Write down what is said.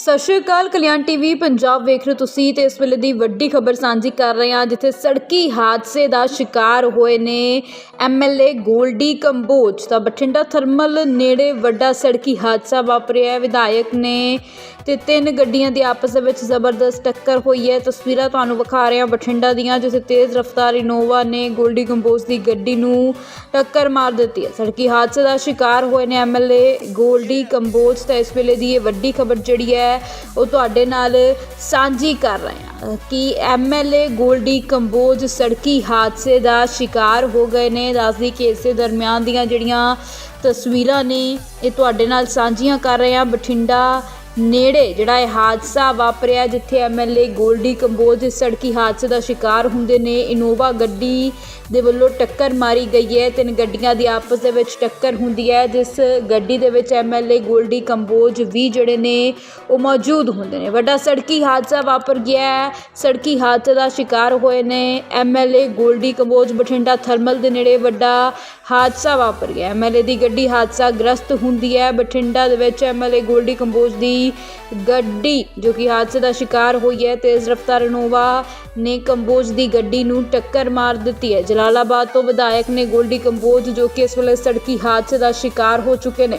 ਸਤਿ ਸ਼੍ਰੀ ਅਕਾਲ, ਕਲਿਆਣ ਟੀਵੀ, ਪੰਜਾਬ ਵੇਖ ਰਹੇ ਹੋ ਤੁਸੀਂ ਤੇ ਇਸ ਵੇਲੇ ਦੀ ਵੱਡੀ ਖਬਰ ਸਾਂਝੀ ਕਰ ਰਹੇ ਹਾਂ, ਜਿੱਥੇ ਸੜਕੀ ਹਾਦਸੇ ਦਾ ਸ਼ਿਕਾਰ ਹੋਏ ਨੇ ਐਮਐਲਏ ਗੋਲਡੀ ਕੰਬੋਜ ਤਾਂ ਬਠਿੰਡਾ ਥਰਮਲ ਨੇੜੇ ਵੱਡਾ ਸੜਕੀ ਹਾਦਸਾ ਵਾਪਰਿਆ ਵਿਧਾਇਕ ਨੇ ਤੇ ਤਿੰਨ ਗੱਡੀਆਂ ਦੀ ਆਪਸ ਦੇ ਵਿੱਚ ਜ਼ਬਰਦਸਤ ਟੱਕਰ ਹੋਈ ਹੈ। ਤਸਵੀਰਾਂ ਤੁਹਾਨੂੰ ਵਿਖਾ ਰਹੇ ਹਾਂ ਬਠਿੰਡਾ ਦੀਆਂ, ਜਿੱਥੇ ਤੇਜ਼ ਰਫ਼ਤਾਰ ਇਨੋਵਾ ਨੇ ਗੋਲਡੀ ਕੰਬੋਜ ਦੀ ਗੱਡੀ ਨੂੰ ਟੱਕਰ ਮਾਰ ਦਿੱਤੀ ਹੈ। ਸੜਕੀ ਹਾਦਸੇ ਦਾ ਸ਼ਿਕਾਰ ਹੋਏ ਨੇ ਐਮਐਲਏ ਗੋਲਡੀ ਕੰਬੋਜ ਤਾਂ ਇਸ ਵੇਲੇ ਦੀ ਇਹ ਵੱਡੀ ਖਬਰ ਜਿਹੜੀ ਹੈ, ਉਹ ਤੁਹਾਡੇ ਨਾਲ ਸਾਂਝੀ ਕਰ ਰਹੇ ਹਾਂ ਕਿ ਐਮਐਲਏ ਗੋਲਡੀ ਕੰਬੋਜ ਸੜਕੀ ਹਾਦਸੇ ਦਾ ਸ਼ਿਕਾਰ ਹੋ ਗਏ ਨੇ। ਦੱਸਦੀ ਕਿ ਇਸੇ ਦਰਮਿਆਨ ਦੀਆਂ ਜਿਹੜੀਆਂ ਤਸਵੀਰਾਂ ਨੇ, ਇਹ ਤੁਹਾਡੇ ਨਾਲ ਸਾਂਝੀਆਂ ਕਰ ਰਹੇ ਹਾਂ ਬਠਿੰਡਾ ਨੇੜੇ ਜਿਹੜਾ ਇਹ ਹਾਦਸਾ ਵਾਪਰਿਆ ਜਿੱਥੇ ਐਮਐਲਏ ਗੋਲਡੀ ਕੰਬੋਜ ਇਸ ਸੜਕੀ ਹਾਦਸੇ ਦਾ ਸ਼ਿਕਾਰ ਹੁੰਦੇ ਨੇ, ਇਨੋਵਾ ਗੱਡੀ ਦੇ ਵੱਲੋਂ ਟੱਕਰ ਮਾਰੀ ਗਈ ਹੈ। ਤਿੰਨ ਗੱਡੀਆਂ ਦੀ ਆਪਸ ਦੇ ਵਿੱਚ ਟੱਕਰ ਹੁੰਦੀ ਹੈ, ਜਿਸ ਗੱਡੀ ਦੇ ਵਿੱਚ ਐਮਐਲਏ ਗੋਲਡੀ ਕੰਬੋਜ ਵੀ ਜਿਹੜੇ ਨੇ, ਉਹ ਮੌਜੂਦ ਹੁੰਦੇ ਨੇ। ਵੱਡਾ ਸੜਕੀ ਹਾਦਸਾ ਵਾਪਰ ਗਿਆ ਹੈ। ਸੜਕੀ ਹਾਦਸੇ ਦਾ ਸ਼ਿਕਾਰ ਹੋਏ ਨੇ ਐਮਐਲਏ ਗੋਲਡੀ ਕੰਬੋਜ ਬਠਿੰਡਾ ਥਰਮਲ ਦੇ ਨੇੜੇ ਵੱਡਾ ਹਾਦਸਾ ਵਾਪਰ ਗਿਆ। ਐਮਐਲਏ ਦੀ ਗੱਡੀ ਹਾਦਸਾ ਗ੍ਰਸਤ ਹੁੰਦੀ ਹੈ। ਬਠਿੰਡਾ ਦੇ ਵਿੱਚ ਐਮਐਲਏ ਗੋਲਡੀ ਕੰਬੋਜ ਦੀ ਦੀ ਗੱਡੀ, ਜੋ ਕਿ ਹਾਦਸੇ ਦਾ ਸ਼ਿਕਾਰ ਹੋਈ ਹੈ ਤੇਜ਼ ਰਫ਼ਤਾਰ ਇਨੋਵਾ ਨੇ ਕੰਬੋਜ ਦੀ ਗੱਡੀ ਨੂੰ ਟੱਕਰ ਮਾਰ ਦਿੱਤੀ ਹੈ। ਜਲਾਲਾਬਾਦ ਤੋਂ ਵਿਧਾਇਕ ਨੇ ਗੋਲਡੀ ਕੰਬੋਜ, ਜੋ ਕਿ ਇਸ ਵੇਲੇ ਸੜਕੀ ਹਾਦਸੇ ਦਾ ਸ਼ਿਕਾਰ ਹੋ ਚੁੱਕੇ ਨੇ।